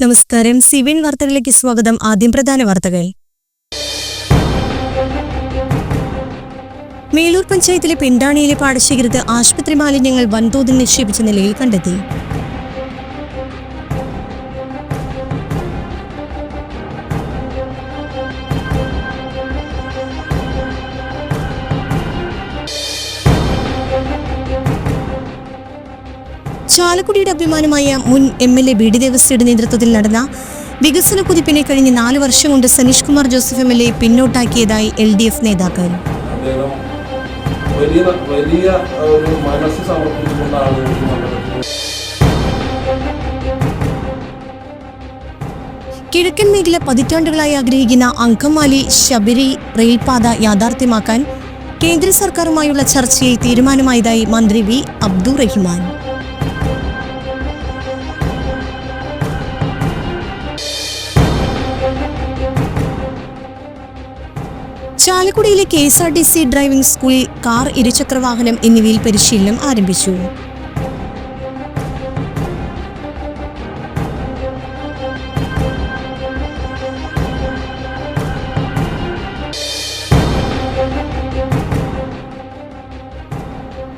നമസ്കാരം. സിവിൻ വാർത്തകളിലേക്ക് സ്വാഗതം. ആദ്യം പ്രധാന വാർത്തകൾ. മേലൂർ പഞ്ചായത്തിലെ പിണ്ടാണിയിലെ പാടശേഖരത്ത് ആശുപത്രി മാലിന്യങ്ങൾ വൻതോതിൽ നിക്ഷേപിച്ച നിലയിൽ കണ്ടെത്തി. ചാലക്കുടിയുടെ അഭിമാനമായ മുൻ M L A B D ദേവസ്വയുടെ നേതൃത്വത്തിൽ നടന്ന വികസന കുതിപ്പിനെ കഴിഞ്ഞ് നാല് വർഷം കൊണ്ട് Saneesh Kumar Joseph M L A പിന്നോട്ടാക്കിയതായി L D F നേതാക്കൾ. വലിയ വലിയ ഒരു മനസ്സ് സമർപ്പിച്ചുകൊണ്ടാണ് കിഴക്കൻ മേഖല പതിറ്റാണ്ടുകളായി ആഗ്രഹിക്കുന്ന അങ്കമാലി ശബരി റെയിൽപാത യാഥാർത്ഥ്യമാക്കാൻ കേന്ദ്ര സർക്കാരുമായുള്ള ചർച്ചയിൽ തീരുമാനമായതായി മന്ത്രി വി അബ്ദുൾ ചാലക്കുടിയിലെ K S R T C driving സ്കൂളിൽ കാർ ഇരുചക്രവാഹനം എന്നിവയിൽ പരിശീലനം ആരംഭിച്ചു.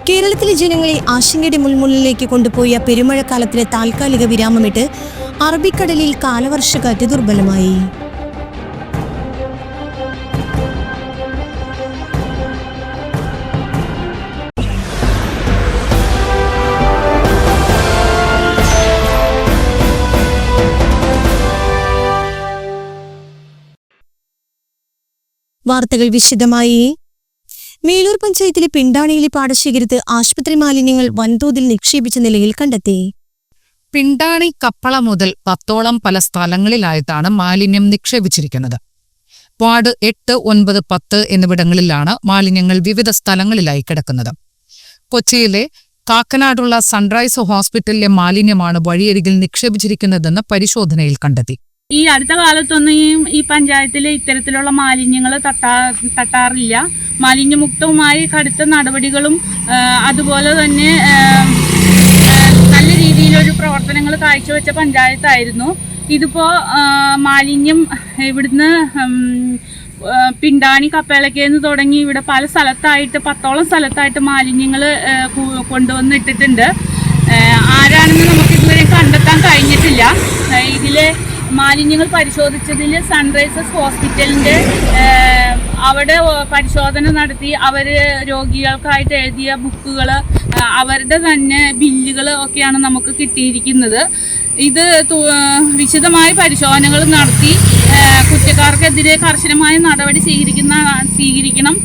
കേരളത്തിലെ ജനങ്ങളെ ആശങ്കയുടെ മുൾമുള്ളിലേക്ക് കൊണ്ടുപോയ പെരുമഴക്കാലത്തിന് താൽക്കാലിക വിരാമമിട്ട് അറബിക്കടലിൽ കാലവർഷക്കാറ്റ് ദുർബലമായി. വാർത്തകൾ വിശദമായി. മേലൂർ പഞ്ചായത്തിലെ പിണ്ടാണിയിലെ പാടശേഖരത്ത് ആശുപത്രി മാലിന്യങ്ങൾ വൻതോതിൽ നിക്ഷേപിച്ച നിലയിൽ കണ്ടെത്തി. പിണ്ടാണി കപ്പള മുതൽ പത്തോളം പല സ്ഥലങ്ങളിലായിട്ടാണ് മാലിന്യം നിക്ഷേപിച്ചിരിക്കുന്നത്. വാർഡ് എട്ട് ഒൻപത് പത്ത് എന്നിവിടങ്ങളിലാണ് മാലിന്യങ്ങൾ വിവിധ സ്ഥലങ്ങളിലായി കിടക്കുന്നത്. കൊച്ചിയിലെ കാക്കനാടുള്ള സൺറൈസ് ഹോസ്പിറ്റലിലെ മാലിന്യമാണ് വഴിയരികിൽ നിക്ഷേപിച്ചിരിക്കുന്നതെന്ന് പരിശോധനയിൽ കണ്ടെത്തി. ഈ അടുത്ത കാലത്തൊന്നും ഈ പഞ്ചായത്തിൽ ഇത്തരത്തിലുള്ള മാലിന്യങ്ങൾ തട്ടാ തട്ടാറില്ല. മാലിന്യമുക്തവുമായി കടുത്ത നടപടികളും അതുപോലെ തന്നെ നല്ല രീതിയിലൊരു പ്രവർത്തനങ്ങൾ കാഴ്ചവെച്ച പഞ്ചായത്തായിരുന്നു. ഇതിപ്പോൾ മാലിന്യം ഇവിടുന്ന് പിണ്ടാണി കപ്പേളക്കേന്ന് തുടങ്ങി ഇവിടെ പല സ്ഥലത്തായിട്ട് പത്തോളം സ്ഥലത്തായിട്ട് മാലിന്യങ്ങൾ കൊണ്ടുവന്നിട്ടിട്ടുണ്ട്. ഇട്ടിട്ടുണ്ട് ആരാണെന്ന് നമുക്ക് ഇതുവരെ കണ്ടെത്താൻ കഴിഞ്ഞിട്ടില്ല. ഇതിലെ മാലിന്യങ്ങൾ പരിശോധിച്ചതിൽ സൺറൈസേഴ്സ് ഹോസ്പിറ്റലിന്റെ അവിടെ പരിശോധന നടത്തി അവർ രോഗികൾക്കായിട്ട് എഴുതിയ ബുക്കുകൾ അവരുടെ തന്നെ ബില്ലുകൾ ഒക്കെയാണ് നമുക്ക് കിട്ടിയിരിക്കുന്നത്. ഇത് വിശദമായ പരിശോധനകൾ നടത്തി കുറ്റക്കാർക്കെതിരെ കർശനമായ നടപടി സ്വീകരിക്കുന്ന സ്വീകരിക്കണം.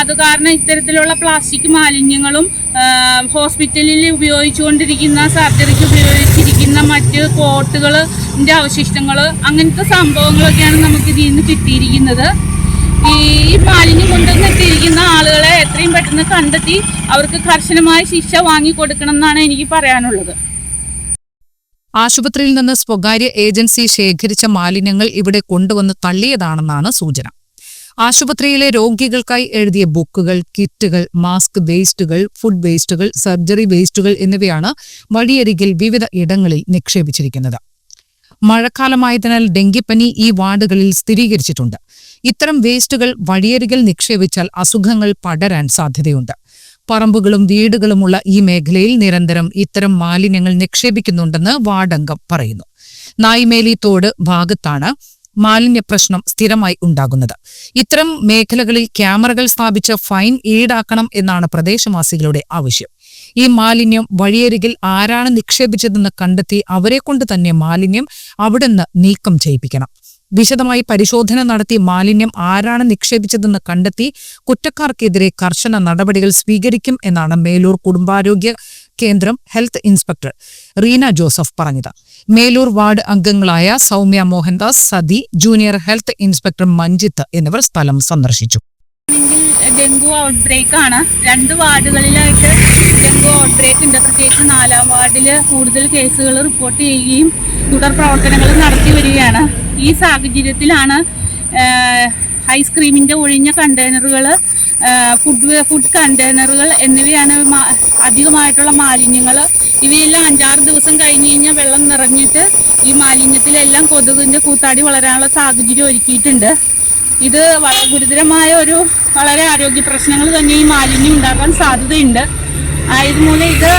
അത് കാരണം ഇത്തരത്തിലുള്ള പ്ലാസ്റ്റിക് മാലിന്യങ്ങളും ഹോസ്പിറ്റലിൽ ഉപയോഗിച്ചുകൊണ്ടിരിക്കുന്ന സർജറിക്ക് ഉപയോഗിച്ചിരിക്കുന്ന മറ്റ് കോട്ടുകളിന്റെ അവശിഷ്ടങ്ങൾ അങ്ങനത്തെ സംഭവങ്ങളൊക്കെയാണ് നമുക്ക് ഇതിൽ നിന്ന് കിട്ടിയിരിക്കുന്നത്. ഈ മാലിന്യം കൊണ്ടുവന്നിട്ടിരിക്കുന്ന ആളുകളെ എത്രയും പെട്ടെന്ന് കണ്ടെത്തി അവർക്ക് കർശനമായ ശിക്ഷ വാങ്ങിക്കൊടുക്കണം എന്നാണ് എനിക്ക് പറയാനുള്ളത്. ആശുപത്രിയിൽ നിന്ന് സ്വകാര്യ ഏജൻസി ശേഖരിച്ച മാലിന്യങ്ങൾ ഇവിടെ കൊണ്ടുവന്ന് തള്ളിയതാണെന്നാണ് സൂചന. ആശുപത്രിയിലെ രോഗികൾക്കായി എഴുതിയ ബുക്കുകൾ കിറ്റുകൾ മാസ്ക് വേസ്റ്റുകൾ ഫുഡ് വേസ്റ്റുകൾ സർജറി വേസ്റ്റുകൾ എന്നിവയാണ് വഴിയരികിൽ വിവിധ ഇടങ്ങളിൽ നിക്ഷേപിച്ചിരിക്കുന്നത്. മഴക്കാലമായതിനാൽ ഡെങ്കിപ്പനി ഈ വാർഡുകളിൽ സ്ഥിരീകരിച്ചിട്ടുണ്ട്. ഇത്തരം വേസ്റ്റുകൾ വഴിയരികിൽ നിക്ഷേപിച്ചാൽ അസുഖങ്ങൾ പടരാൻ സാധ്യതയുണ്ട്. പറമ്പുകളും വീടുകളുമുള്ള ഈ മേഖലയിൽ നിരന്തരം ഇത്തരം മാലിന്യങ്ങൾ നിക്ഷേപിക്കുന്നുണ്ടെന്ന് വാർഡംഗം പറയുന്നു. നായ്മേലി തോട് ഭാഗത്താണ് മാലിന്യ പ്രശ്നം സ്ഥിരമായി ഉണ്ടാകുന്നത്. ഇത്തരം മേഖലകളിൽ ക്യാമറകൾ സ്ഥാപിച്ച് ഫൈൻ ഈടാക്കണം എന്നാണ് പ്രദേശവാസികളുടെ ആവശ്യം. ഈ മാലിന്യം വഴിയരികിൽ ആരാണ് നിക്ഷേപിച്ചതെന്ന് കണ്ടെത്തി അവരെ കൊണ്ട് തന്നെ മാലിന്യം അവിടുന്ന് നീക്കം ചെയ്യിപ്പിക്കണം. വിശദമായി പരിശോധന നടത്തി മാലിന്യം ആരാണ് നിക്ഷേപിച്ചതെന്ന് കണ്ടെത്തി കുറ്റക്കാർക്കെതിരെ കർശന നടപടികൾ സ്വീകരിക്കും എന്നാണ് മേലൂർ കുടുംബാരോഗ്യ കേന്ദ്രം ഹെൽത്ത് ഇൻസ്പെക്ടർ റീന ജോസഫ് പറഞ്ഞത്. മേലൂർ വാർഡ് അംഗങ്ങളായ Soumya Mohandas Sathi junior health inspector Manjith എന്നിവർ സ്ഥലം സന്ദർശിച്ചു. ഡെങ്കു ഔട്ട്ബ്രേക്ക് ആണ്. രണ്ട് വാർഡുകളിലായിട്ട് ഉണ്ട്. പ്രത്യേകിച്ച് നാലാം വാർഡിൽ കൂടുതൽ കേസുകൾ റിപ്പോർട്ട് ചെയ്യുകയും തുടർ പ്രവർത്തനങ്ങൾ നടത്തി വരികയാണ്. ഈ സാഹചര്യത്തിലാണ് ഐസ്ക്രീമിന്റെ ഒഴിഞ്ഞ കണ്ടെയ്നറുകൾ ഫുഡ് ഫുഡ് കണ്ടെയ്നറുകൾ എന്നിവയാണ് അധികമായിട്ടുള്ള മാലിന്യങ്ങൾ ഇവയെല്ലാം അഞ്ചാറ് ദിവസം കഴിഞ്ഞ് കഴിഞ്ഞാൽ വെള്ളം നിറഞ്ഞിട്ട് ഈ മാലിന്യത്തിലെല്ലാം കൊതുകിന്റെ കൂത്താടി വളരാനുള്ള സാഹചര്യം ഒരുക്കിയിട്ടുണ്ട്. ഇത് ഗുരുതരമായ ഒരു വളരെ ആരോഗ്യ പ്രശ്നങ്ങൾ തന്നെ ഈ മാലിന്യം ഉണ്ടാക്കാൻ സാധ്യതയുണ്ട്. ആയതുമൂലം ഇത്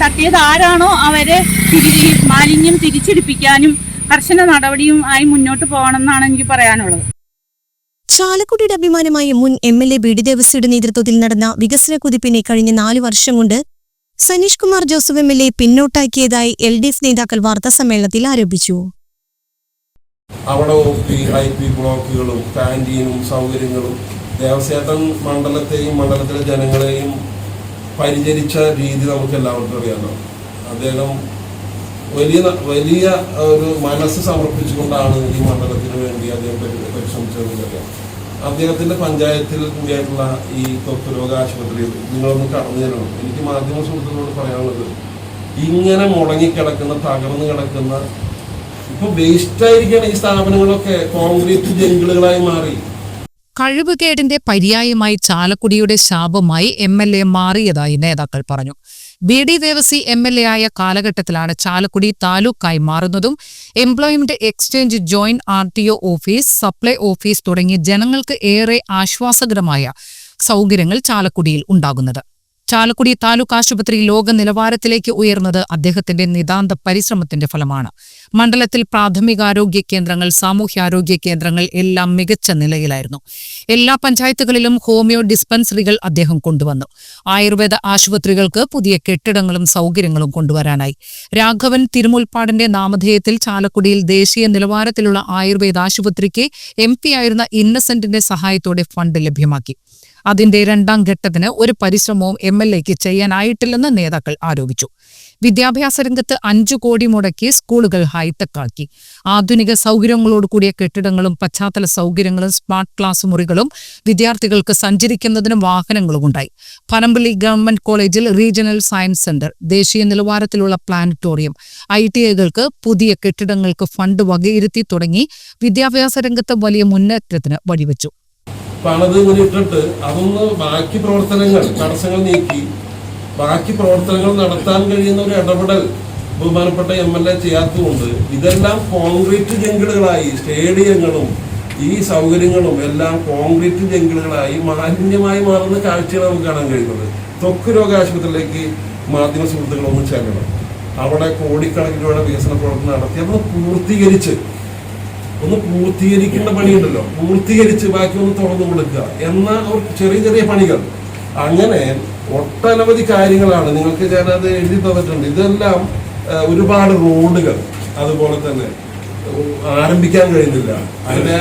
തട്ടിയത് ആരാണോ അവരെ തിരിച്ച് മാലിന്യം തിരിച്ചെടുപ്പിക്കാനും കർശന നടപടിയും ആയി മുന്നോട്ട് പോകണമെന്നാണ് എനിക്ക് പറയാനുള്ളത്. ചാലക്കുടിയുടെ അഭിമാനമായ മുൻ M L A B D ദേവസ്വയുടെ നേതൃത്വത്തിൽ നടന്ന വികസന കുതിപ്പിനെ കഴിഞ്ഞ നാലു വർഷം കൊണ്ട് Saneesh Kumar Joseph M L A പിന്നോട്ടാക്കിയതായി L D F നേതാക്കൾ വാർത്താസമ്മേളനത്തിൽ ആരോപിച്ചു. അവിടെ ഐ പി ബ്ലോക്കുകളും കാന്റീനും സൗകര്യങ്ങളും ദേവസ്വേട്ടൻ മണ്ഡലത്തെയും മണ്ഡലത്തിലെ ജനങ്ങളെയും പരിചരിച്ച രീതി നമുക്ക് എല്ലാവർക്കും അറിയാമല്ലോ അദ്ദേഹം വലിയ വലിയ ഒരു മനസ്സ് സമർപ്പിച്ചുകൊണ്ടാണ് ഈ മണ്ഡലത്തിന് വേണ്ടി അദ്ദേഹം പരിശ്രമിച്ചതെന്നറിയാം അദ്ദേഹത്തിന്റെ പഞ്ചായത്തിൽ കൂടിയായിട്ടുള്ള ഈ ത്വക്ക് രോഗ ആശുപത്രി നിങ്ങളൊന്ന് കടന്നു തരണം എനിക്ക് മാധ്യമ സുഹൃത്തുക്കളോട് പറയാനുള്ളത് ഇങ്ങനെ മുടങ്ങിക്കിടക്കുന്ന തകർന്നു കിടക്കുന്ന ഇപ്പൊ വേസ്റ്റ് ആയിരിക്കാണ് ഈ സ്ഥാപനങ്ങളൊക്കെ കോൺക്രീറ്റ് ജംഗിളുകളായി മാറി. കഴിവുകേടിന്റെ പര്യായമായി ചാലക്കുടിയുടെ ശാപമായി എം എൽ എ മാറിയതായി നേതാക്കൾ പറഞ്ഞു. B D Devasi M L A ആയ കാലഘട്ടത്തിലാണ് ചാലക്കുടി താലൂക്കായി മാറുന്നതും employment exchange joint R T O office supply office തുടങ്ങി ജനങ്ങൾക്ക് ഏറെ ആശ്വാസകരമായ സൗകര്യങ്ങൾ ചാലക്കുടിയിൽ ഉണ്ടാകുന്നത്. ചാലക്കുടി താലൂക്ക് ആശുപത്രി ലോക നിലവാരത്തിലേക്ക് ഉയർന്നത് അദ്ദേഹത്തിന്റെ നിതാന്ത പരിശ്രമത്തിന്റെ ഫലമാണ്. മണ്ഡലത്തിൽ പ്രാഥമികാരോഗ്യ കേന്ദ്രങ്ങൾ സാമൂഹ്യാരോഗ്യ കേന്ദ്രങ്ങൾ എല്ലാം മികച്ച നിലയിലായിരുന്നു. എല്ലാ പഞ്ചായത്തുകളിലും ഹോമിയോ ഡിസ്പെൻസറികൾ അദ്ദേഹം കൊണ്ടുവന്നു. ആയുർവേദ ആശുപത്രികൾക്ക് പുതിയ കെട്ടിടങ്ങളും സൗകര്യങ്ങളും കൊണ്ടുവരാനായി. രാഘവൻ തിരുമുൽപ്പാടിന്റെ നാമധേയത്തിൽ ചാലക്കുടിയിൽ ദേശീയ നിലവാരത്തിലുള്ള ആയുർവേദ ആശുപത്രിക്ക് എം ആയിരുന്ന ഇന്നസെന്റിന്റെ സഹായത്തോടെ ഫണ്ട് ലഭ്യമാക്കി. അതിന്റെ രണ്ടാം ഘട്ടത്തിന് ഒരു പരിശ്രമവും എം എൽ എക്ക് ചെയ്യാനായിട്ടില്ലെന്ന് നേതാക്കൾ ആരോപിച്ചു. വിദ്യാഭ്യാസ രംഗത്ത് അഞ്ചു കോടി മുടക്കി സ്കൂളുകൾ ഹൈടെക് ആക്കി ആധുനിക സൗകര്യങ്ങളോടുകൂടിയ കെട്ടിടങ്ങളും പശ്ചാത്തല സൗകര്യങ്ങളും സ്മാർട്ട് ക്ലാസ് മുറികളും വിദ്യാർത്ഥികൾക്ക് സഞ്ചരിക്കുന്നതിനും വാഹനങ്ങളും ഉണ്ടായി. പനമ്പള്ളി ഗവൺമെന്റ് കോളേജിൽ റീജിയണൽ സയൻസ് സെന്റർ ദേശീയ നിലവാരത്തിലുള്ള പ്ലാനറ്റോറിയം ഐ ടി ഐകൾക്ക് പുതിയ കെട്ടിടങ്ങൾക്ക് ഫണ്ട് വകയിരുത്തി തുടങ്ങി വിദ്യാഭ്യാസ രംഗത്ത് വലിയ മുന്നേറ്റത്തിന് വഴിവെച്ചു. പണത് ഇങ്ങനെ ഇട്ടിട്ട് അതൊന്ന് ബാക്കി പ്രവർത്തനങ്ങൾ തടസ്സങ്ങൾ നീക്കി ബാക്കി പ്രവർത്തനങ്ങൾ നടത്താൻ കഴിയുന്ന ഒരു ഇടപെടൽ ബഹുമാനപ്പെട്ട എം എൽ എ ചെയ്യാത്തതുകൊണ്ട് ഇതെല്ലാം കോൺക്രീറ്റ് ജംഗിളുകളായി സ്റ്റേഡിയങ്ങളും ഈ സൗകര്യങ്ങളും എല്ലാം കോൺക്രീറ്റ് ജംഗിളുകളായി മാലിന്യമായി മാറുന്ന കാഴ്ചയാണ് നമുക്ക് കാണാൻ കഴിയുന്നത്. ത്വക്ക് രോഗാശുപത്രിയിലേക്ക് മാധ്യമ സുഹൃത്തുക്കളൊന്നും ചെല്ലണം അവിടെ കോടിക്കണക്കിന് രൂപയുടെ വികസന പ്രവർത്തനം നടത്തി. അത് പൂർത്തീകരിച്ച് ഒന്ന് പൂർത്തീകരിക്കേണ്ട പണിയുണ്ടല്ലോ. പൂർത്തീകരിച്ച് ബാക്കി ഒന്ന് തുറന്നു കൊടുക്കുക. എന്ന ഒരു ചെറിയ ചെറിയ പണികൾ. അങ്ങനെ ഒട്ടനവധി കാര്യങ്ങളാണ്. നിങ്ങൾക്ക് ഞാനത് എഴുതി തന്നിട്ടുണ്ട്. ഇതെല്ലാം ഒരുപാട് റോഡുകൾ. അതുപോലെ തന്നെ ആരംഭിക്കാൻ കഴിയുന്നില്ല അതിന്റെ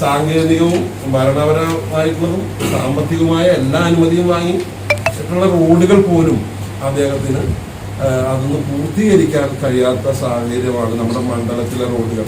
സാങ്കേതികവും ഭരണപരമായിട്ടുള്ളതും സാമ്പത്തികവുമായ എല്ലാ അനുമതിയും വാങ്ങി ിട്ടുള്ള റോഡുകൾ പോലും അദ്ദേഹത്തിന് അതൊന്ന് പൂർത്തീകരിക്കാൻ കഴിയാത്ത സാഹചര്യമാണ് നമ്മുടെ മണ്ഡലത്തിലെ റോഡുകൾ.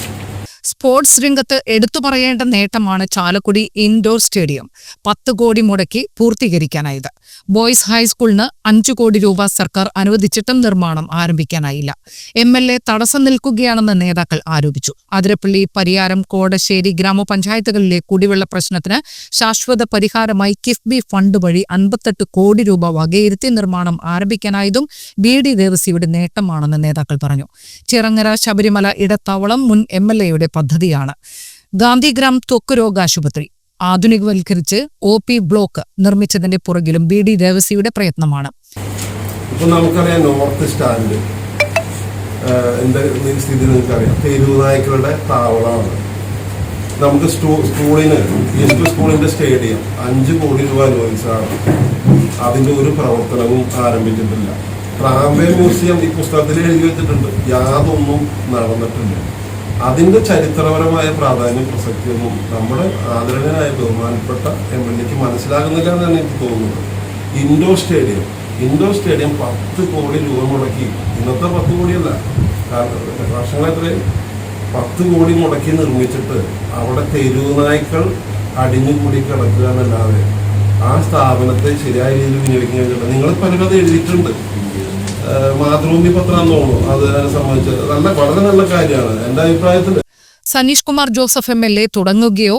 സ്പോർട്സ് രംഗത്ത് എടുത്തു പറയേണ്ട നേട്ടമാണ് ചാലക്കുടി ഇൻഡോർ സ്റ്റേഡിയം പത്ത് കോടി മുടക്കി പൂർത്തീകരിക്കാനായത്. ബോയ്സ് ഹൈസ്കൂളിന് അഞ്ചു കോടി രൂപ സർക്കാർ അനുവദിച്ചിട്ടും നിർമ്മാണം ആരംഭിക്കാനായില്ല. എം എൽ എ തടസ്സം നിൽക്കുകയാണെന്ന് നേതാക്കൾ ആരോപിച്ചു. അതിരപ്പള്ളി പരിയാരം കോടശ്ശേരി ഗ്രാമപഞ്ചായത്തുകളിലെ കുടിവെള്ള പ്രശ്നത്തിന് ശാശ്വത പരിഹാരമായി കിഫ്ബി ഫണ്ട് വഴി അൻപത്തെട്ട് കോടി രൂപ വകയിരുത്തി നിർമ്മാണം ആരംഭിക്കാനായതും ബി ഡി ദേവസിയുടെ നേട്ടമാണെന്ന് നേതാക്കൾ പറഞ്ഞു. ചിറങ്ങര ശബരിമല ഇടത്താവളം മുൻ എം എൽ എയുടെ പദ്ധതിയാണ്. ഗാന്ധിഗ്രാം ത്വക്ക് രോഗാശുപത്രി ആധുനികവൽക്കരിച്ച് ഒ പി ബ്ലോക്ക് നിർമ്മിച്ചതിന്റെ പുറകിലും ബി ഡി ദേവസിയുടെ പ്രയത്നമാണ്. ഇപ്പൊ നമുക്കറിയാം നോർത്ത് സ്റ്റാൻഡ് എന്താ സ്ഥിതി നിങ്ങൾക്കറിയാം. തെരുവുനായ്ക്കളുടെ താവളമാണ്. നമുക്ക് സ്കൂളിന് ഈസ്റ്റ് സ്കൂളിന്റെ സ്റ്റേഡിയം അഞ്ച് കോടി രൂപ അനുവദിച്ചതാണ് അതിന്റെ ഒരു പ്രവർത്തനവും ആരംഭിച്ചിട്ടില്ല. റാംവേ മ്യൂസിയം ഈ പുസ്തകത്തിൽ എഴുതി വെച്ചിട്ടുണ്ട്. യാതൊന്നും നടന്നിട്ടില്ല. അതിന്റെ ചരിത്രപരമായ പ്രാധാന്യം പ്രസക്തിയൊന്നും നമ്മുടെ ആദരണീയനായ ബഹുമാനപ്പെട്ട എം എൽ എക്ക് മനസ്സിലാകുന്നില്ല എന്നാണ് എനിക്ക് തോന്നുന്നത്. Indoor stadium. ഇൻഡോർ സ്റ്റേഡിയം പത്ത് കോടി രൂപ മുടക്കി. ഇന്നത്തെ പത്ത് കോടിയല്ല. എത്രയും പത്ത് കോടി മുടക്കി നിർമ്മിച്ചിട്ട് അവിടെ തെരുവ് നായ്ക്കൾ അടിഞ്ഞുകൂടി കിടക്കുക എന്നല്ലാതെ ആ സ്ഥാപനത്തെ ശരിയായ രീതിയിൽ വിനിയോഗിക്കാൻ നിങ്ങൾ പലരും അത് എഴുതിയിട്ടുണ്ട്. മാതൃഭൂമി പത്രം തോന്നുന്നു അത് സംബന്ധിച്ചത് സംബന്ധിച്ച് നല്ല വളരെ നല്ല കാര്യമാണ്. എന്റെ അഭിപ്രായത്തിൽ Saneesh Kumar Joseph M L A തുടങ്ങുകയോ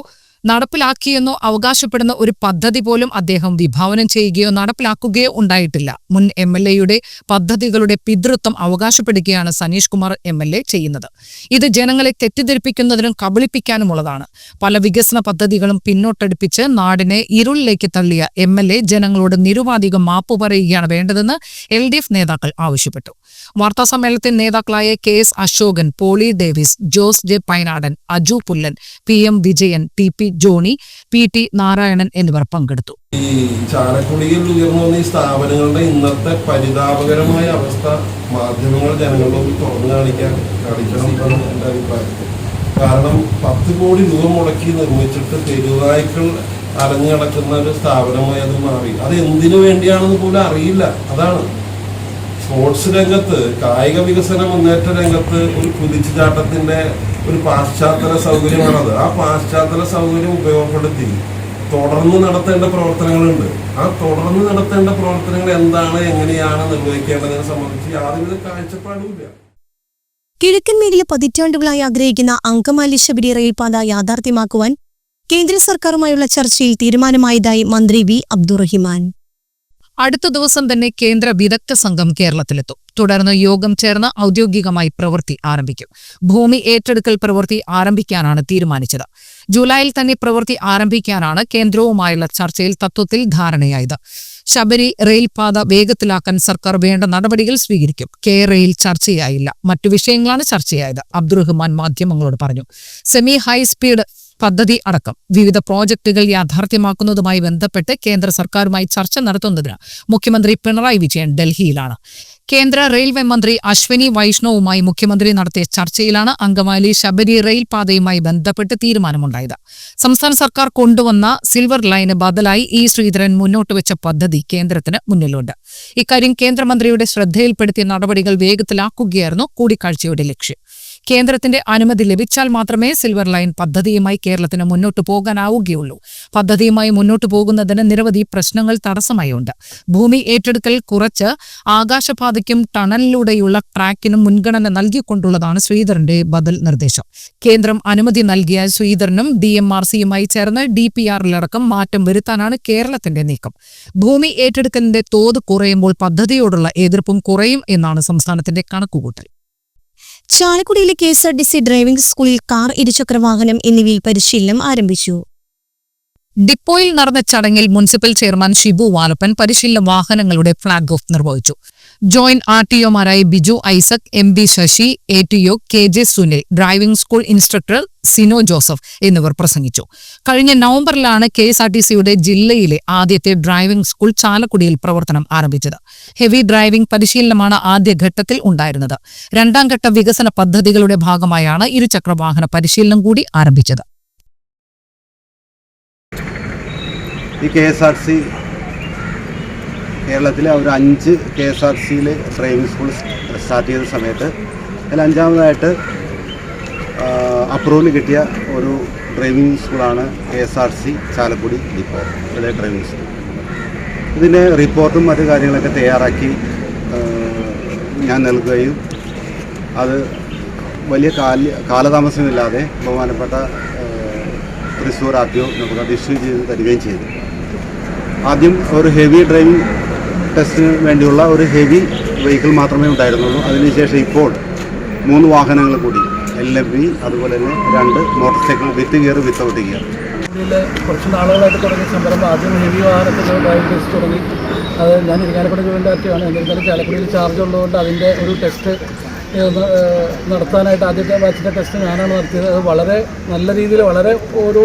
നടപ്പിലാക്കിയെന്നോ അവകാശപ്പെടുന്ന ഒരു പദ്ധതി പോലും അദ്ദേഹം വിഭാവനം ചെയ്യുകയോ നടപ്പിലാക്കുകയോ ഉണ്ടായിട്ടില്ല. മുൻ എം എൽ എയുടെ പദ്ധതികളുടെ പിതൃത്വം അവകാശപ്പെടുകയാണ് Saneesh Kumar M L A ചെയ്യുന്നത്. ഇത് ജനങ്ങളെ തെറ്റിദ്ധരിപ്പിക്കുന്നതിനും കബളിപ്പിക്കാനുമുള്ളതാണ്. പല വികസന പദ്ധതികളും പിന്നോട്ടടിപ്പിച്ച് നാടിനെ ഇരുളിലേക്ക് തള്ളിയ എം എൽ എ ജനങ്ങളോട് നിരുപാധികം മാപ്പ് പറയുകയാണ് വേണ്ടതെന്ന് എൽ ഡി എഫ് നേതാക്കൾ ആവശ്യപ്പെട്ടു. വാർത്താസമ്മേളനത്തിൽ നേതാക്കളായ K S Ashokan Poly Davis Jose J Painadan Aju Pullan P M Vijayan T P Johny P T Narayanan എന്നിവർ പങ്കെടുത്തു. ഈ ചാലക്കുടിയിൽ ഈ സ്ഥാപനങ്ങളുടെ ഇന്നത്തെ പരിതാപകരമായ അവസ്ഥ മാധ്യമങ്ങൾ ജനങ്ങളോട് തുറന്നു കാണിക്കാൻ കാണിക്കണം എന്നാണ് എന്റെ അഭിപ്രായത്തിൽ കാരണം പത്ത് കോടി രൂപ മുടക്കി നിർമ്മിച്ചിട്ട് തെരുവായ്ക്കൾ അലഞ്ഞു കിടക്കുന്ന ഒരു സ്ഥാപനമായി അത് മാറി. അത് എന്തിനു വേണ്ടിയാണെന്ന് പോലും അറിയില്ല. അതാണ് സ്പോർട്സ് രംഗത്ത് കായിക വികസന മുന്നേറ്റ രംഗത്ത് ഒരു കുതിച്ചുചാട്ടത്തിന്റെ ഒരു പാശ്ചാത്തല സൗകര്യമാണത്. ആ പാശ്ചാത്തല സൗകര്യം ഉപയോഗപ്പെടുത്തി തുടർന്ന് നടത്തേണ്ട പ്രവർത്തനങ്ങളുണ്ട്. ആ തുടർന്ന് നടത്തേണ്ട പ്രവർത്തനങ്ങൾ എന്താണ് എങ്ങനെയാണ് നിർവഹിക്കേണ്ടതിനെ സംബന്ധിച്ച് യാതൊരു കാഴ്ചപ്പാടുമില്ല കിഴക്കൻ മേഖല പതിറ്റാണ്ടുകളായി ആഗ്രഹിക്കുന്ന അങ്കമാലി ശബരി റെയിൽപാത യാഥാർത്ഥ്യമാക്കുവാൻ കേന്ദ്ര സർക്കാരുമായുള്ള ചർച്ചയിൽ തീരുമാനമായതായി മന്ത്രി വി അബ്ദുറഹിമാൻ. അടുത്ത ദിവസം തന്നെ കേന്ദ്ര വിദഗ്ധ സംഘം കേരളത്തിലെത്തും. തുടർന്ന് യോഗം ചേർന്ന് ഔദ്യോഗികമായി പ്രവൃത്തി ആരംഭിക്കും. ഭൂമി ഏറ്റെടുക്കൽ പ്രവൃത്തി ആരംഭിക്കാനാണ് തീരുമാനിച്ചത്. ജൂലൈയിൽ തന്നെ പ്രവൃത്തി ആരംഭിക്കാനാണ് കേന്ദ്രവുമായുള്ള ചർച്ചയിൽ തത്വത്തിൽ ധാരണയായത്. ശബരി റെയിൽപാത വേഗത്തിലാക്കാൻ സർക്കാർ വേണ്ട നടപടികൾ സ്വീകരിക്കും. കെ റെയിൽ ചർച്ചയായില്ല. മറ്റു വിഷയങ്ങളാണ് ചർച്ചയായത്. അബ്ദുറഹ്മാൻ മാധ്യമങ്ങളോട് പറഞ്ഞു. സെമി ഹൈസ്പീഡ് പദ്ധതി അടക്കം. വിവിധ പ്രോജക്ടുകൾ യാഥാർത്ഥ്യമാക്കുന്നതുമായി ബന്ധപ്പെട്ട് കേന്ദ്ര സർക്കാരുമായി ചർച്ച നടത്തുന്നതിന് മുഖ്യമന്ത്രി പിണറായി വിജയൻ ഡൽഹിയിലാണ്. കേന്ദ്ര റെയിൽവേ മന്ത്രി അശ്വനി വൈഷ്ണവുമായി മുഖ്യമന്ത്രി നടത്തിയ ചർച്ചയിലാണ് അങ്കമാലി ശബരി റെയിൽ പാതയുമായി ബന്ധപ്പെട്ട് തീരുമാനമുണ്ടായത്. സംസ്ഥാന സർക്കാർ കൊണ്ടുവന്ന സിൽവർ ലൈന് ബദലായി ഇ ശ്രീധരൻ മുന്നോട്ട് വെച്ച പദ്ധതി കേന്ദ്രത്തിന് മുന്നിലുണ്ട്. ഇക്കാര്യം കേന്ദ്രമന്ത്രിയുടെ ശ്രദ്ധയിൽപ്പെടുത്തിയ നടപടികൾ വേഗത്തിലാക്കുകയായിരുന്നു കൂടിക്കാഴ്ചയുടെ ലക്ഷ്യം. കേന്ദ്രത്തിന്റെ അനുമതി ലഭിച്ചാൽ മാത്രമേ സിൽവർ ലൈൻ പദ്ധതിയുമായി കേരളത്തിന് മുന്നോട്ട് പോകാനാവുകയുള്ളൂ. പദ്ധതിയുമായി മുന്നോട്ട് പോകുന്നതിന് നിരവധി പ്രശ്നങ്ങൾ തടസ്സമായുണ്ട്. ഭൂമി ഏറ്റെടുക്കൽ കുറച്ച് ആകാശപാതയ്ക്കും ടണലിലൂടെയുള്ള ട്രാക്കിനും മുൻഗണന നൽകിക്കൊണ്ടുള്ളതാണ് ശ്രീധരന്റെ ബദൽ നിർദ്ദേശം. കേന്ദ്രം അനുമതി നൽകിയ ശ്രീധരനും ഡി എം ആർ സിയുമായി ചേർന്ന് ഡി പി ആറിലടക്കം മാറ്റം വരുത്താനാണ് കേരളത്തിന്റെ നീക്കം. ഭൂമി ഏറ്റെടുക്കലിന്റെ തോത് കുറയുമ്പോൾ പദ്ധതിയോടുള്ള എതിർപ്പും കുറയും എന്നാണ് സംസ്ഥാനത്തിന്റെ കണക്കുകൂട്ടൽ. ചാലക്കുടിയിലെ K S R T C driving സ്കൂളിൽ കാർ ഇരുചക്ര വാഹനം എന്നിവയിൽ പരിശീലനം ആരംഭിച്ചു. ഡിപ്പോയിൽ നടന്ന ചടങ്ങിൽ മുനിസിപ്പൽ ചെയർമാൻ ഷിബു വാലപ്പൻ പരിശീലന വാഹനങ്ങളുടെ ഫ്ളാഗ് ഓഫ് നിർവഹിച്ചു. Joint R T ഒമാരായ Biju Isaac M B Sasi A T O K J Sunil driving school instructor Sino Joseph എന്നിവർ പ്രസംഗിച്ചു. കഴിഞ്ഞ നവംബറിലാണ് കെ എസ് ആർ ടി സിയുടെ ജില്ലയിലെ ആദ്യത്തെ ഡ്രൈവിംഗ് സ്കൂൾ ചാലക്കുടിയിൽ പ്രവർത്തനം ആരംഭിച്ചത്. ഹെവി ഡ്രൈവിംഗ് പരിശീലനമാണ് ആദ്യഘട്ടത്തിൽ ഉണ്ടായിരുന്നത്. രണ്ടാം ഘട്ട വികസന പദ്ധതികളുടെ ഭാഗമായാണ് ഇരുചക്ര വാഹന പരിശീലനം കൂടി ആരംഭിച്ചത്. ഈ കെ എസ് ആർ സി കേരളത്തിലെ ഒരു അഞ്ച് കെ എസ് ആർ സിയിൽ ഡ്രൈവിംഗ് സ്കൂൾ സ്റ്റാർട്ട് ചെയ്ത സമയത്ത് അതിൽ അഞ്ചാമതായിട്ട് അപ്രൂവൽ കിട്ടിയ ഒരു ഡ്രൈവിംഗ് സ്കൂളാണ് K S R C Chalakudy depot ഇവിടെ ഡ്രൈവിംഗ് സ്കൂൾ ഇതിന്റെ റിപ്പോർട്ടും മറ്റു കാര്യങ്ങളൊക്കെ തയ്യാറാക്കി ഞാൻ നൽകുകയും അത് വലിയ കാല കാലതാമസമില്ലാതെ ബഹുമാനപ്പെട്ട തൃശ്ശൂർ ആദ്യം നമുക്ക് അത് ഇഷ്യൂ ചെയ്ത് തരികയും ചെയ്തു. ആദ്യം ഒരു ഹെവി ഡ്രൈവിംഗ് ടെസ്റ്റിന് വേണ്ടിയുള്ള ഒരു ഹെവി വെഹിക്കിൾ മാത്രമേ ഉണ്ടായിരുന്നുള്ളൂ. അതിനുശേഷം ഇപ്പോൾ മൂന്ന് വാഹനങ്ങൾ കൂടി എൽ എം വി അതുപോലെ തന്നെ രണ്ട് motorcycle with gear without gear. കുറച്ച് നാളുകളായിട്ട് തുടങ്ങിയ സംരംഭം. ആദ്യം ഹെവി വാഹനത്തിൽ ഡ്രൈവിംഗ് ടെസ്റ്റ് തുടങ്ങി. അത് ഞാൻ ഇരിങ്ങാലക്കുടി ആക്റ്റീവാണ് എന്നിരുന്നാലും ചാലക്കുടിയിൽ ചാർജ് ഉള്ളതുകൊണ്ട് അതിന്റെ ഒരു ടെസ്റ്റ് നടത്താനായിട്ട് ആദ്യത്തെ ബാച്ചിന്റെ ടെസ്റ്റ് ഞാനാണ് നടത്തിയത്. അത് വളരെ നല്ല രീതിയിൽ വളരെ ഒരു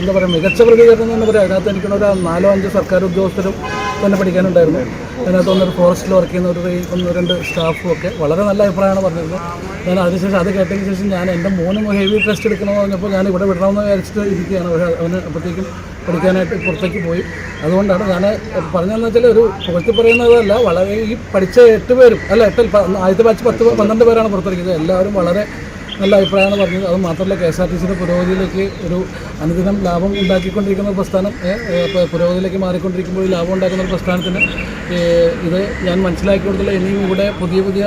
എന്താ പറയുക മികച്ച പ്രതികരണം എന്ന് പറയാം. അതിനകത്ത് എനിക്കുള്ള ഒരു നാലോ അഞ്ച് സർക്കാർ ഉദ്യോഗസ്ഥരും തന്നെ പഠിക്കാനുണ്ടായിരുന്നു. അതിനകത്ത് ഒന്നൊരു ഫോറസ്റ്റിൽ വർക്ക് ചെയ്യുന്ന ഒരു ഒന്ന് രണ്ട് സ്റ്റാഫും ഒക്കെ വളരെ നല്ല അഭിപ്രായമാണ് പറഞ്ഞിരുന്നത്. ഞാൻ അതിനുശേഷം അത് കേട്ടതിന് ശേഷം ഞാൻ എന്റെ മോനും ഹെവി ടെസ്റ്റ് എടുക്കണമെന്ന് പറഞ്ഞപ്പോൾ ഞാൻ ഇവിടെ വിടണമെന്ന് വിചാരിച്ചിട്ട് ഇരിക്കുകയാണ്. പക്ഷേ അവന് അപ്പോഴത്തേക്കും പഠിക്കാനായിട്ട് പുറത്തേക്ക് പോയി. അതുകൊണ്ടാണ് ഞാൻ പറഞ്ഞതെന്ന് വെച്ചാൽ ഒരു പുറത്ത് പറയുന്നതല്ല വളരെ ഈ പഠിച്ച എട്ട് പേരും അല്ല എട്ട് ആദ്യത്തെ ബാച്ച് പത്ത് പന്ത്രണ്ട് പേരാണ് പുറത്തിറക്കിയത് എല്ലാവരും വളരെ നല്ല അഭിപ്രായമാണ് പറഞ്ഞത്. അത് മാത്രമല്ല കെ എസ് ആർ ടി സിയുടെ പുരോഗതിയിലേക്ക് ഒരു അനുദിനം ലാഭം ഉണ്ടാക്കിക്കൊണ്ടിരിക്കുന്ന പ്രസ്ഥാനം പുരോഗതിയിലേക്ക് മാറിക്കൊണ്ടിരിക്കുമ്പോൾ ലാഭം ഉണ്ടാക്കുന്ന ഒരു പ്രസ്ഥാനത്തിന് ഇത് ഞാൻ മനസ്സിലാക്കി കൊടുത്തില്ല ഇനിയും ഇവിടെ പുതിയ പുതിയ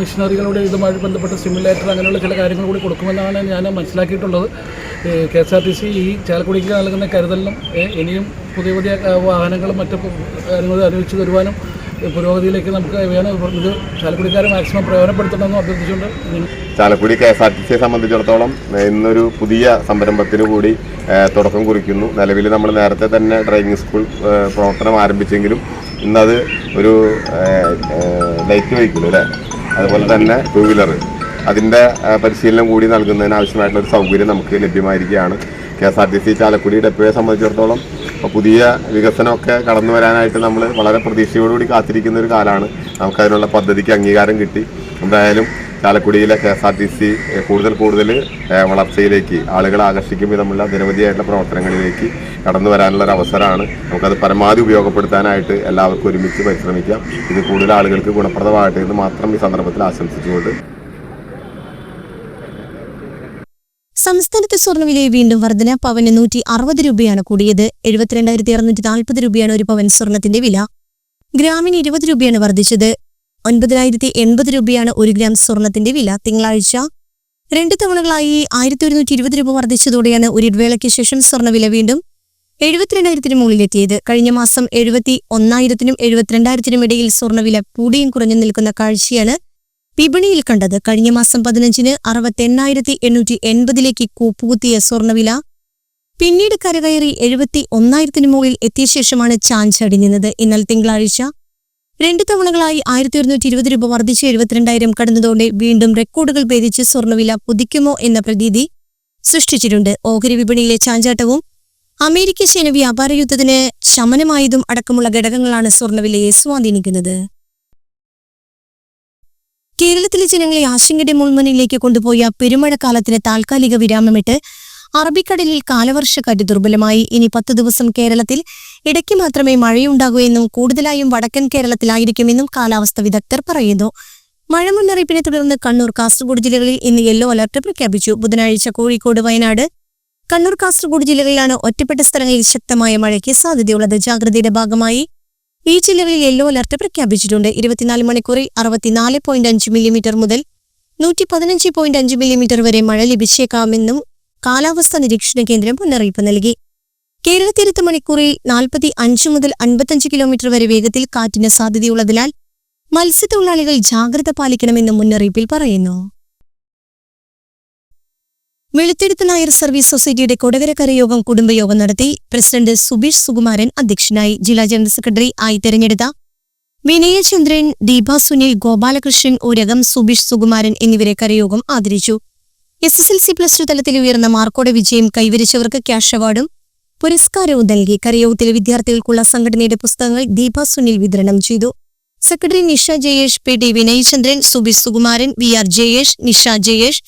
മിഷനറികളുടെ ഇതുമായി ബന്ധപ്പെട്ട സിമുലേറ്റർ അങ്ങനെയുള്ള ചില കാര്യങ്ങൾ കൂടി കൊടുക്കുമെന്നാണ് ഞാൻ മനസ്സിലാക്കിയിട്ടുള്ളത്. K S R T C ഈ ചാലക്കുടിക്ക് നൽകുന്ന കരുതലിനും ഇനിയും പുതിയ പുതിയ വാഹനങ്ങളും മറ്റു അനുവദിച്ചു തരുവാനും പുരോഗതിയിലേക്ക് നമുക്ക് വേണം? ഇത് ചാലക്കുടിക്കാരെ മാക്സിമം പ്രയോജനപ്പെടുത്തണമെന്ന് അഭ്യർത്ഥിച്ചുകൊണ്ട് Chalakudy K S R T സിയെ സംബന്ധിച്ചിടത്തോളം ഇന്നൊരു പുതിയ സംരംഭത്തിന് കൂടി തുടക്കം കുറിക്കുന്നു. നിലവിൽ നമ്മൾ നേരത്തെ തന്നെ ഡ്രൈവിംഗ് സ്കൂൾ പ്രവർത്തനം ആരംഭിച്ചെങ്കിലും ഇന്നത് ഒരു ലൈറ്റ് വെഹിക്കിൾ അല്ലേ? അതുപോലെ തന്നെ ടൂ വീലർ അതിന്റെ പരിശീലനം കൂടി നൽകുന്നതിന് ആവശ്യമായിട്ടുള്ള ഒരു സൗകര്യം നമുക്ക് ലഭ്യമായിരിക്കുകയാണ്. K S R T C Chalakudy ഡെപ്പോയെ സംബന്ധിച്ചിടത്തോളം ഇപ്പോൾ പുതിയ വികസനമൊക്കെ കടന്നു വരാനായിട്ട് നമ്മൾ വളരെ പ്രതീക്ഷയോടുകൂടി കാത്തിരിക്കുന്ന ഒരു കാലമാണ് നമുക്കതിനുള്ള പദ്ധതിക്ക് അംഗീകാരം കിട്ടി. എന്തായാലും ചാലക്കുടിയിലെ K S R T C കൂടുതൽ കൂടുതൽ വളർച്ചയിലേക്ക് ആളുകളെ ആകർഷിക്കും വിധമുള്ള നിരവധിയായിട്ടുള്ള പ്രവർത്തനങ്ങളിലേക്ക് കടന്നു വരാനുള്ള ഒരു അവസരമാണ്. നമുക്കത് പരമാവധി ഉപയോഗപ്പെടുത്താനായിട്ട് എല്ലാവർക്കും ഒരുമിച്ച് പരിശ്രമിക്കാം. ഇത് കൂടുതൽ ആളുകൾക്ക് ഗുണപ്രദമായിട്ട് എന്ന് മാത്രം ഈ സന്ദർഭത്തിൽ ആശംസിച്ചുകൊണ്ട് സംസ്ഥാനത്തെ സ്വർണവില വീണ്ടും വർധന. പവന് നൂറ്റി അറുപത് രൂപയാണ് കൂടിയത്. എഴുപത്തിരണ്ടായിരത്തി അറുന്നൂറ്റി നാൽപ്പത് രൂപയാണ് ഒരു പവൻ സ്വർണത്തിന്റെ വില. ഗ്രാമിന് ഇരുപത് രൂപയാണ് വർദ്ധിച്ചത്. ഒൻപതിനായിരത്തി എൺപത് രൂപയാണ് ഒരു ഗ്രാം സ്വർണത്തിന്റെ വില. തിങ്കളാഴ്ച രണ്ട് തവണകളായി ആയിരത്തി ഒരുന്നൂറ്റി ഇരുപത് രൂപ വർദ്ധിച്ചതോടെയാണ് ഒരു ഇടവേളയ്ക്ക് ശേഷം സ്വർണവില വീണ്ടും എഴുപത്തിരണ്ടായിരത്തിന് മുകളിലെത്തിയത്. കഴിഞ്ഞ മാസം എഴുപത്തി ഒന്നായിരത്തിനും എഴുപത്തിരണ്ടായിരത്തിനും ഇടയിൽ സ്വർണവില കൂടിയും കുറഞ്ഞു നിൽക്കുന്ന കാഴ്ചയാണ് വിപണിയിൽ കണ്ടത് കഴിഞ്ഞ മാസം പതിനഞ്ചിന് അറുപത്തെണ്ണായിരത്തി എണ്ണൂറ്റി എൺപതിലേക്ക് കൂപ്പുകുത്തിയ സ്വർണവില പിന്നീട് കരകയറി എഴുപത്തി ഒന്നായിരത്തിന് മുകളിൽ എത്തിയ ശേഷമാണ് ചാഞ്ചടിഞ്ഞത് എന്നാൽ തിങ്കളാഴ്ച രണ്ട് തവണകളായി ആയിരത്തി ഒരുന്നൂറ്റി ഇരുപത് രൂപ വർദ്ധിച്ച് എഴുപത്തിരണ്ടായിരം കടന്നതോടെ വീണ്ടും റെക്കോർഡുകൾ ഭേദിച്ച് സ്വർണവില പുതിക്കുമോ എന്ന പ്രതീതി സൃഷ്ടിച്ചിട്ടുണ്ട്. ഓഹരി വിപണിയിലെ ചാഞ്ചാട്ടവും അമേരിക്ക ചൈന വ്യാപാര യുദ്ധത്തിന് ശമനമായതും അടക്കമുള്ള ഘടകങ്ങളാണ് സ്വർണവിലയെ സ്വാധീനിക്കുന്നത്. കേരളത്തിലെ ജനങ്ങളെ ആശങ്കയുടെ മുൾമുനയിലേക്ക് കൊണ്ടുപോയ പെരുമഴക്കാലത്തിന് താൽക്കാലിക വിരാമമിട്ട് അറബിക്കടലിൽ കാലവർഷക്കാറ്റ് ദുർബലമായി. ഇനി പത്ത് ദിവസം കേരളത്തിൽ ഇടയ്ക്ക് മാത്രമേ മഴയുണ്ടാകൂ എന്നും കൂടുതലായും വടക്കൻ കേരളത്തിലായിരിക്കുമെന്നും കാലാവസ്ഥ വിദഗ്ധർ പറയുന്നു. മഴ മുന്നറിയിപ്പിനെ തുടർന്ന് കണ്ണൂർ കാസർഗോഡ് ജില്ലകളിൽ ഇന്ന് യെല്ലോ അലർട്ട് പ്രഖ്യാപിച്ചു. ബുധനാഴ്ച കോഴിക്കോട് വയനാട് കണ്ണൂർ കാസർഗോഡ് ജില്ലകളിലാണ് ഒറ്റപ്പെട്ട സ്ഥലങ്ങളിൽ ശക്തമായ മഴയ്ക്ക് സാധ്യതയുള്ളത്. ജാഗ്രതയുടെ ഭാഗമായി ഈ ജില്ലകളിൽ യെല്ലോ അലർട്ട് പ്രഖ്യാപിച്ചിട്ടുണ്ട്. ഇരുപത്തിനാല് മണിക്കൂറിൽ അറുപത്തിനാല് പോയിന്റ് അഞ്ച് മില്ലിമീറ്റർ മുതൽ നൂറ്റി പതിനഞ്ച് പോയിന്റ് അഞ്ച് മില്ലിമീറ്റർ വരെ മഴ ലഭിച്ചേക്കാമെന്നും കാലാവസ്ഥാ നിരീക്ഷണ കേന്ദ്രം മുന്നറിയിപ്പ് നൽകി. കേരള തീരത്ത് മണിക്കൂറിൽ നാൽപ്പത്തി അഞ്ച് മുതൽ അൻപത്തഞ്ച് കിലോമീറ്റർ വരെ വേഗത്തിൽ കാറ്റിന് സാധ്യതയുള്ളതിനാൽ മത്സ്യത്തൊഴിലാളികൾ ജാഗ്രത പാലിക്കണമെന്നും മുന്നറിയിപ്പിൽ പറയുന്നു. വെളുത്തെടുത്ത് നായർ സർവീസ് സൊസൈറ്റിയുടെ കൊടകരക്കര യോഗം കുടുംബയോഗം നടത്തി പ്രസിഡന്റ് സുബീഷ് സുകുമാരൻ അധ്യക്ഷനായി ജില്ലാ ജനറൽ സെക്രട്ടറി ആയി തെരഞ്ഞെടുത്ത വിനയചന്ദ്രൻ ദീപ സുനിൽ ഗോപാലകൃഷ്ണൻ ഒരകം സുബീഷ് സുകുമാരൻ എന്നിവരെ കരയോഗം ആദരിച്ചു. S S L C plus two തലത്തിൽ ഉയർന്ന മാർക്കോടെ വിജയം കൈവരിച്ചവർക്ക് ക്യാഷ് അവാർഡും പുരസ്കാരവും നൽകി. കരയോഗത്തിലെ വിദ്യാർത്ഥികൾക്കുള്ള സംഘടനയുടെ പുസ്തകങ്ങൾ ദീപ സുനിൽ വിതരണം ചെയ്തു. Secretary Nisha Jayesh P T Vinayachandran Subi Sukumaran V R Jayesh Nisha Jayesh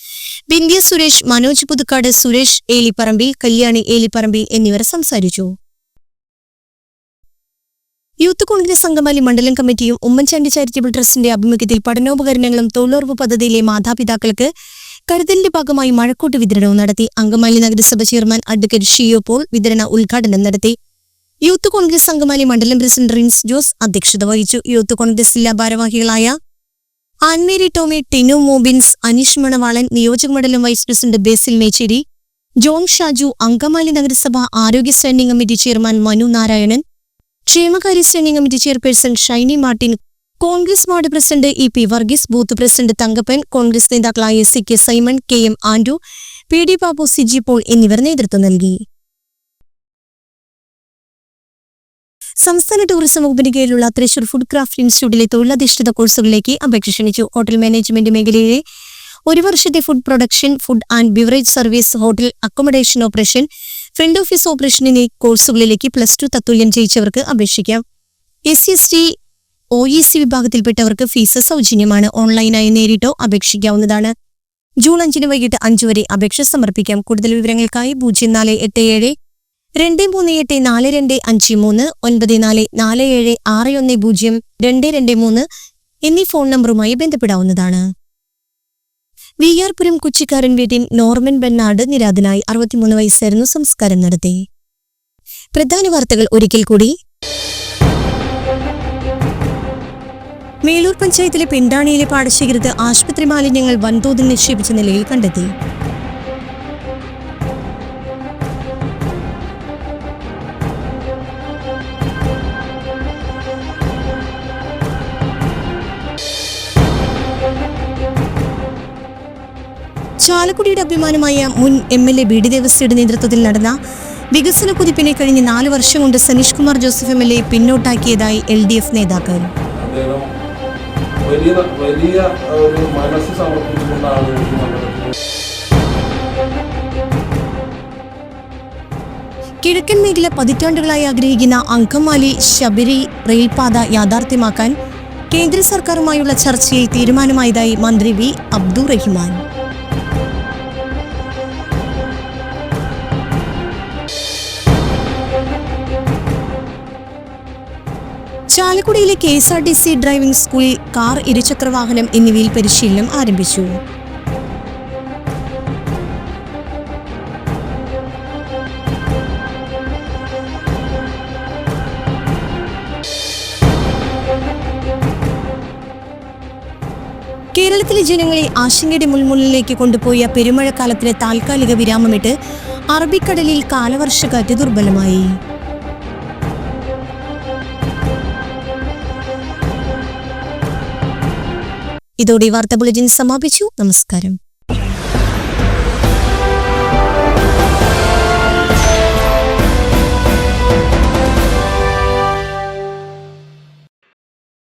Bindya Suresh Manoj Puthukkad Suresh Elipparambil Kalyani Elipparambil എന്നിവർ സംസാരിച്ചു. യൂത്ത് കോൺഗ്രസ് അങ്കമാലി മണ്ഡലം കമ്മിറ്റിയും ഉമ്മൻചാണ്ടി ചാരിറ്റബിൾ ട്രസ്റ്റിന്റെ ആഭിമുഖ്യത്തിൽ പഠനോപകരണങ്ങളും തൊഴിലുറപ്പ് പദ്ധതിയിലെ മാതാപിതാക്കൾക്ക് കരുതലിന്റെ ഭാഗമായി മഴക്കൂട്ട് വിതരണവും നടത്തി. അങ്കമാലി നഗരസഭ ചെയർമാൻ അഡ്വക്കേറ്റ് ഷിയോ പോൾ വിതരണ ഉദ്ഘാടനം നടത്തി. യൂത്ത് കോൺഗ്രസ് അങ്കമാലി മണ്ഡലം പ്രസിഡന്റ് റിൻസ് ജോസ് അധ്യക്ഷത വഹിച്ചു. യൂത്ത് കോൺഗ്രസ് ജില്ലാ ഭാരവാഹികളായ ആൻമേരി ടോമി ടിനു മോബിൻസ് അനീഷ് മണവാളൻ നിയോജക മണ്ഡലം വൈസ് പ്രസിഡന്റ് ബേസിൽ മേച്ചേരി ജോൺ ഷാജു അങ്കമാലി നഗരസഭ ആരോഗ്യ standing committee chairman Manu Narayanan ക്ഷേമകാര്യ standing committee chairperson Shiny Martin Congress ward president E P Varghese booth president Thankappan Congress നേതാക്കളായ C K Simon K M Andu P D Babu Siji Paul എന്നിവർ നേതൃത്വം നൽകി. സംസ്ഥാന tourism വകുപ്പിന് കീഴിലുള്ള Thrissur food craft ഇൻസ്റ്റിറ്റ്യൂട്ടിലെ തൊഴിലധിഷ്ഠിത കോഴ്സുകളിലേക്ക് അപേക്ഷ ക്ഷണിച്ചു. ഹോട്ടൽ മാനേജ്മെന്റ് മേഖലയിലെ ഒരു വർഷത്തെ food production food and beverage service hotel accommodation operation front office operation എന്നീ കോഴ്സുകളിലേക്ക് പ്ലസ് ടു തത്തുല്യം ജയിച്ചവർക്ക് അപേക്ഷിക്കാം. S C S T O E C വിഭാഗത്തിൽപ്പെട്ടവർക്ക് fees സൗജന്യമാണ്. ഓൺലൈനായി നേരിട്ടോ അപേക്ഷിക്കാവുന്നതാണ്. ജൂൺ അഞ്ചിന് വൈകിട്ട് അഞ്ചു വരെ അപേക്ഷ സമർപ്പിക്കാം. കൂടുതൽ വിവരങ്ങൾക്കായി പൂജ്യം നാല് എട്ട് ഏഴ് രണ്ട് മൂന്ന് എട്ട് നാല് രണ്ട് അഞ്ച് മൂന്ന് ഒൻപത് നാല് നാല് ഏഴ് ആറ് ഒന്ന് പൂജ്യം രണ്ട് രണ്ട് മൂന്ന് എന്നീ ഫോൺ നമ്പറുമായി ബന്ധപ്പെടാവുന്നതാണ്. വി ആർ പുരം കൊച്ചിക്കാരൻ വീട്ടിൽ നോർമൻ ബെന്നാട് നിരാതനായി അറുപത്തിമൂന്ന് വയസ്സായിരുന്നു സംസ്കാരം നടത്തി. പ്രധാന വാർത്തകൾ ഒരിക്കൽ കൂടി. മേലൂർ പഞ്ചായത്തിലെ പിണ്ടാണിയിലെ പാടശേഖരത്ത് ആശുപത്രി മാലിന്യങ്ങൾ വൻതോതിൽ നിക്ഷേപിച്ച നിലയിൽ കണ്ടെത്തി. ചാലക്കുടിയുടെ അഭിമാനമായ മുൻ M L A B D ദേവസ്വയുടെ നേതൃത്വത്തിൽ നടന്ന വികസന കുതിപ്പിനെ കഴിഞ്ഞ് നാല് വർഷം കൊണ്ട് Saneesh Kumar Joseph M L A പിന്നോട്ടാക്കിയതായി L D F നേതാക്കൾ. വലിയ വലിയ ഒരു മനസ്സ് സമർപ്പിച്ചുകൊണ്ടാണ് കിഴക്കൻ മേഖല പതിറ്റാണ്ടുകളായി ആഗ്രഹിക്കുന്ന അങ്കമാലി ശബരി റെയിൽപാത യാഥാർത്ഥ്യമാക്കാൻ കേന്ദ്ര സർക്കാരുമായുള്ള ചർച്ചയിൽ തീരുമാനമായതായി മന്ത്രി വി അബ്ദുൾ ചാലക്കുടിയിലെ K S R T C driving സ്കൂളിൽ കാർ ഇരുചക്രവാഹനം എന്നിവയിൽ പരിശീലനം ആരംഭിച്ചു. കേരളത്തിലെ ജനങ്ങളെ ആശങ്കയുടെ മുൾമുള്ളിലേക്ക് കൊണ്ടുപോയ പെരുമഴക്കാലത്തിന് താൽക്കാലിക വിരാമമിട്ട് അറബിക്കടലിൽ കാലവർഷക്കാറ്റ് ദുർബലമായി. ഇതോടെ വാർത്താ ബുള്ളറ്റിൻ സമാപിച്ചു. നമസ്കാരം.